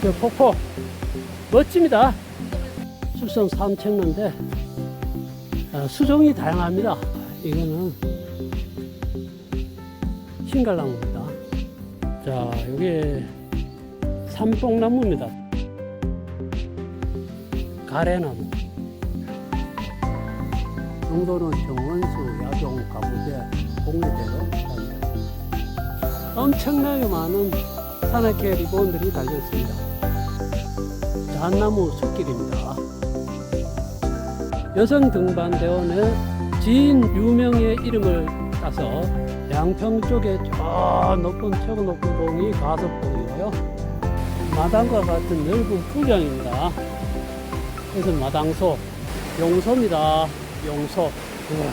저 폭포 멋집니다. 숲선 산책로인데 아, 수종이 다양합니다. 이거는 신갈나무입니다. 자, 이게 삼뽕나무입니다. 가래나무. 정도는 정원수, 야경, 가부제, 공리대로 엄청나게 많은 산악회 리본들이 달려있습니다. 잣나무 숲길입니다. 여성 등반대원의 지인 유명의 이름을 따서 양평 쪽에 저 높은 최고 높은 봉이 가섭봉이고요. 마당과 같은 넓은 풀장입니다. 그래서 마당소, 용소입니다. 용소. 우와.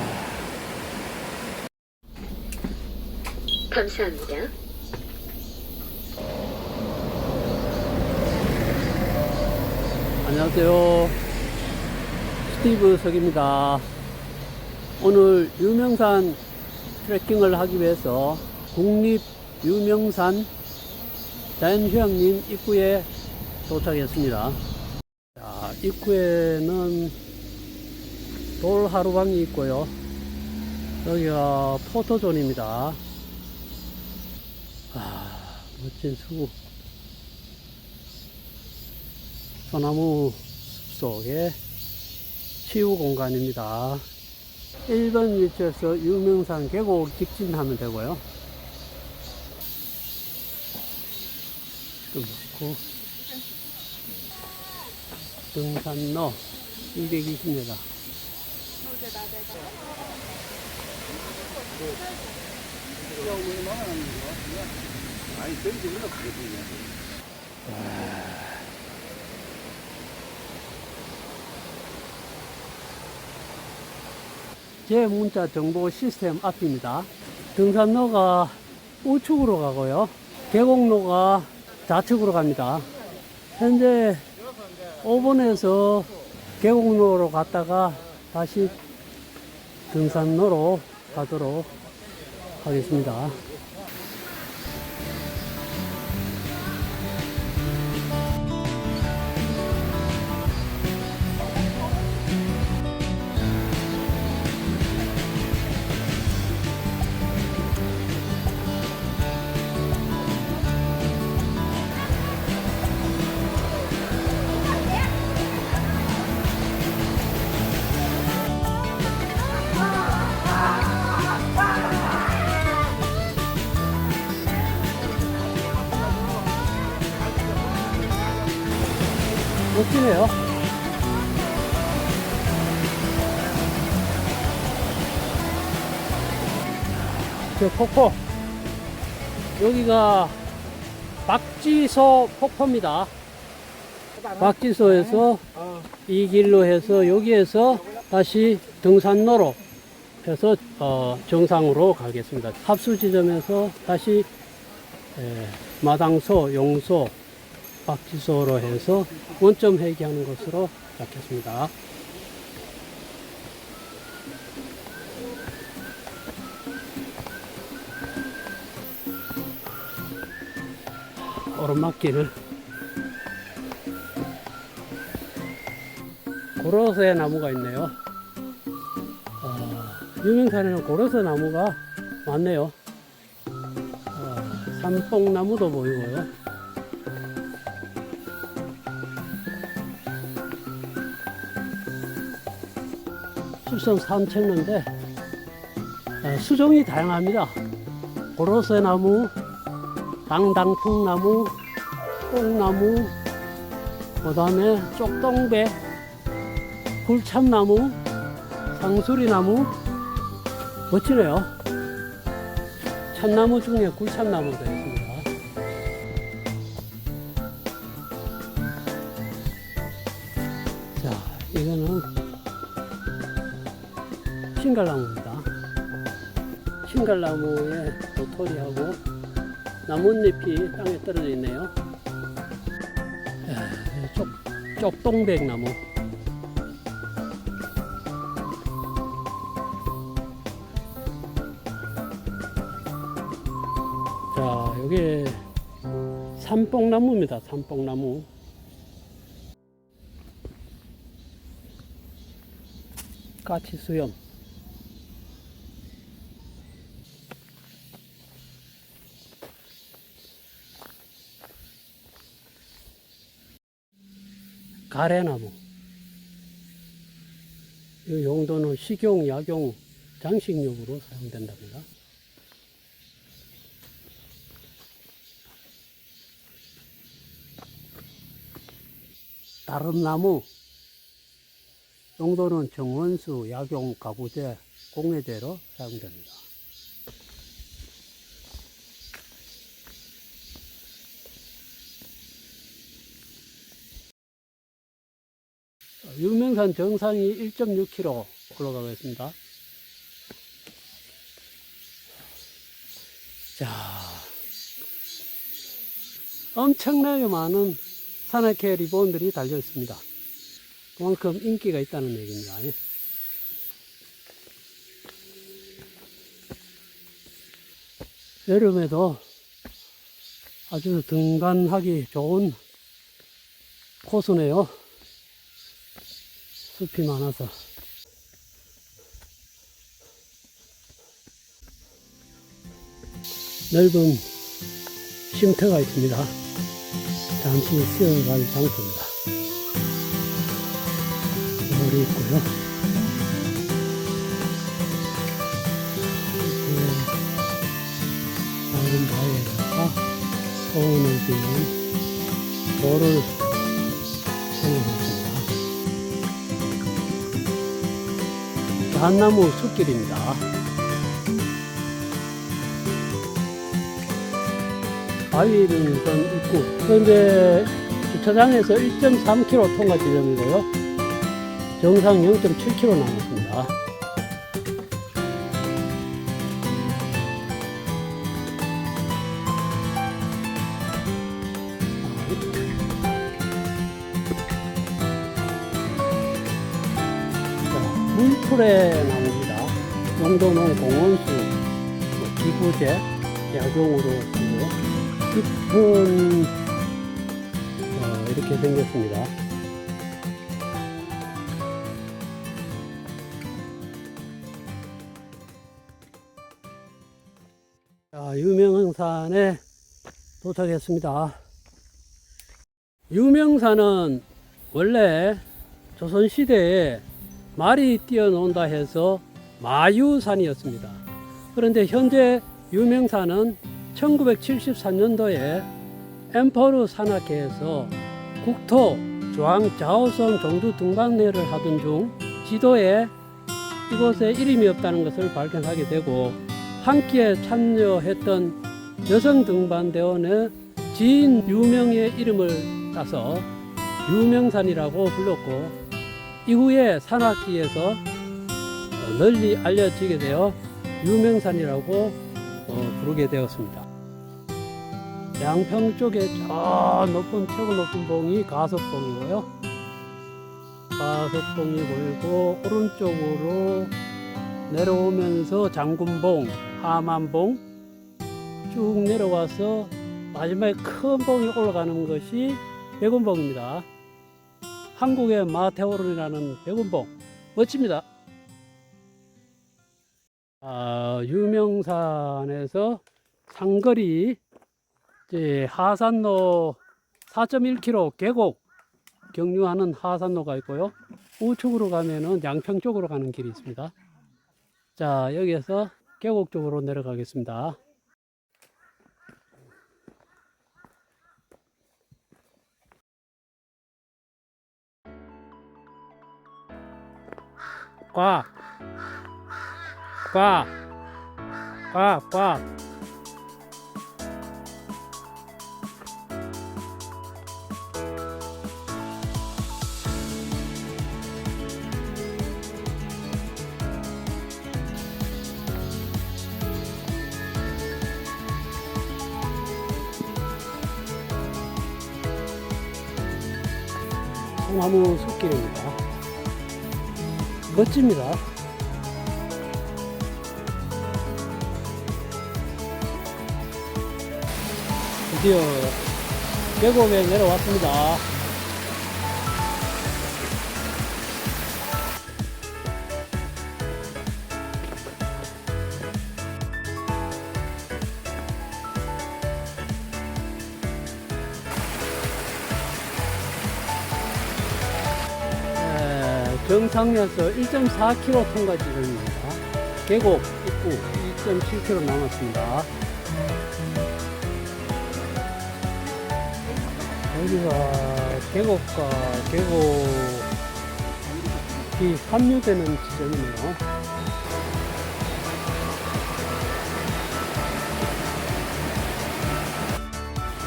감사합니다. 안녕하세요. 스티브 석입니다. 오늘 유명산 트레킹을 하기 위해서 국립 유명산 자연휴양림 입구에 도착했습니다. 자, 입구에는 돌 하루방이 있고요. 여기가 포토존입니다. 아, 멋진 숲. 소나무 숲속의 치유 공간입니다. 1번 위치에서 유명산 계곡 직진하면 되고요. 좀 놓고 등산로 220m. 제 문자 정보 시스템 앞입니다. 등산로가 우측으로 가고요. 계곡로가 좌측으로 갑니다. 현재 5번에서 계곡로로 갔다가 다시 등산로로 가도록 하겠습니다. 저 폭포. 여기가 박지소 폭포입니다. 박지소에서 이 길로 해서 여기에서 다시 등산로로 해서 어, 정상으로 가겠습니다. 합수 지점에서 다시 에, 마당소, 용소, 박지소로 해서 원점 회귀하는 것으로 잡겠습니다. 오르막길을 고로쇠 나무가 있네요. 어, 유명산에는 고로쇠 나무가 많네요. 어, 삼뽕나무도 보이고요. 숲선 산책로인데 어, 수종이 다양합니다. 고로쇠 나무, 당당풍나무, 뽕나무, 그 다음에 쪽동배, 굴참나무, 상수리나무, 멋지네요. 참나무 중에 굴참나무도 있습니다. 자, 이거는 신갈나무입니다. 신갈나무에 도토리하고 나뭇잎이 땅에 떨어져 있네요. 야, 쪽, 쪽동백 나무. 자, 여기 삼 삼뽕나무입니다. 삼뽕나무. 까치 수염. 가래나무. 이 용도는 식용, 약용, 장식용으로 사용된답니다. 다른 나무 용도는 정원수, 약용, 가구재, 공예재로 사용됩니다. 유명산 정상이 1.6km 올라가고 있습니다. 자, 엄청나게 많은 산악회 리본들이 달려 있습니다. 그만큼 인기가 있다는 얘기입니다. 여름에도 아주 등반하기 좋은 코스네요. 숲이 많아서. 넓은 쉼터가 있습니다. 잠시 쉬어갈 장소입니다. 머리 있고요. 이렇게 작은 바위에다가 소원을 비는 돌을 한나무 숲길입니다. 바위는 좀 있고, 현재 주차장에서 1.3km 통과 지점이고요. 정상 0.7km 남았습니다. 풀의 나무입니다. 용도는 공원수, 뭐 기부제, 약용으로 쓰고 깊은 어, 이렇게 생겼습니다. 자, 유명산에 도착했습니다. 유명산은 원래 조선시대에 말이 뛰어논다 해서 마유산이었습니다. 그런데 현재 유명산은 1973년도에 엠퍼르 산악회에서 국토 조항 좌우성 정두 등반례를 하던 중 지도에 이곳에 이름이 없다는 것을 발견하게 되고 함께 참여했던 여성 등반대원의 지인 유명의 이름을 따서 유명산이라고 불렀고 이후에 산악지에서 어, 널리 알려지게 되어 유명산이라고 어, 부르게 되었습니다. 양평 쪽에 저 높은 최고 높은 봉이 가석봉이고요. 가석봉이 보이고 오른쪽으로 내려오면서 장군봉, 하만봉 쭉 내려와서 마지막에 큰 봉이 올라가는 것이 백운봉입니다. 한국의 마테오른이라는 백운봉 멋집니다. 아, 유명산에서 상거리 하산로 4.1km 계곡 경유하는 하산로가 있고요. 우측으로 가면은 양평 쪽으로 가는 길이 있습니다. 자, 여기에서 계곡 쪽으로 내려가겠습니다. 꽉, 꽉, 꽉, 꽉. 소나무 숲길입니다. 멋집니다. 드디어 계곡에 내려왔습니다. 네, 정상에서 1.4km 통과 지점입니다. 계곡 입구 2.7km 남았습니다. 여기가 계곡과 계곡이 합류되는 지점이네요.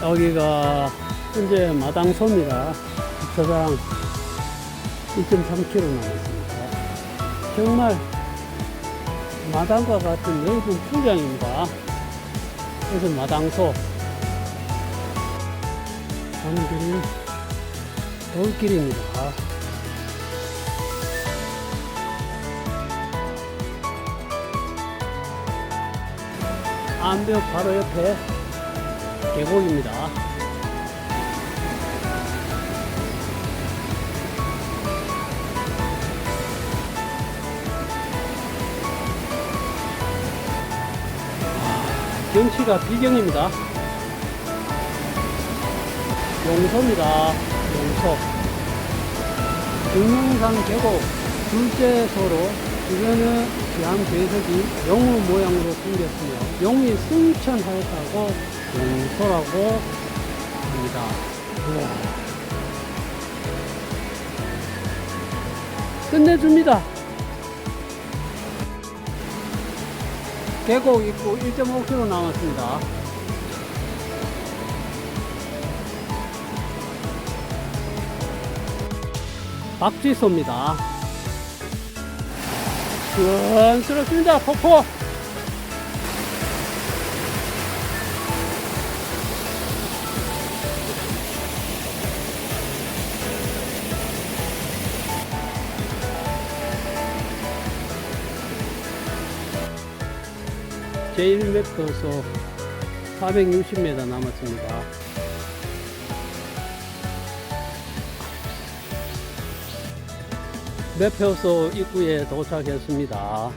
여기가 현재 마당소입니다. 주차장 1.3km 남았습니다. 정말 마당과 같은 넓은 풍경입니다. 그래서 마당소. 가는 길이 돌길입니다. 암벽 바로 옆에 계곡입니다. 경치가 비경입니다. 용소입니다. 용소. 중릉산 계곡 둘째 소로 주변에 귀한 배석이 용우 모양으로 생겼으며 용이 승천하였다고 용소라고 합니다. 우와. 끝내줍니다. 계곡 입구 1.5km 남았습니다. 박지소입니다. 시원스럽습니다. 폭포. 제1맵에서 460m 남았습니다. 매표소 입구에 도착했습니다.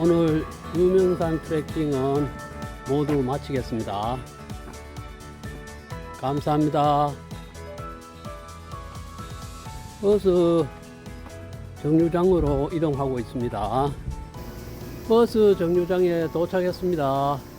오늘 유명산 트레킹은 모두 마치겠습니다. 감사합니다. 버스 정류장으로 이동하고 있습니다. 버스 정류장에 도착했습니다.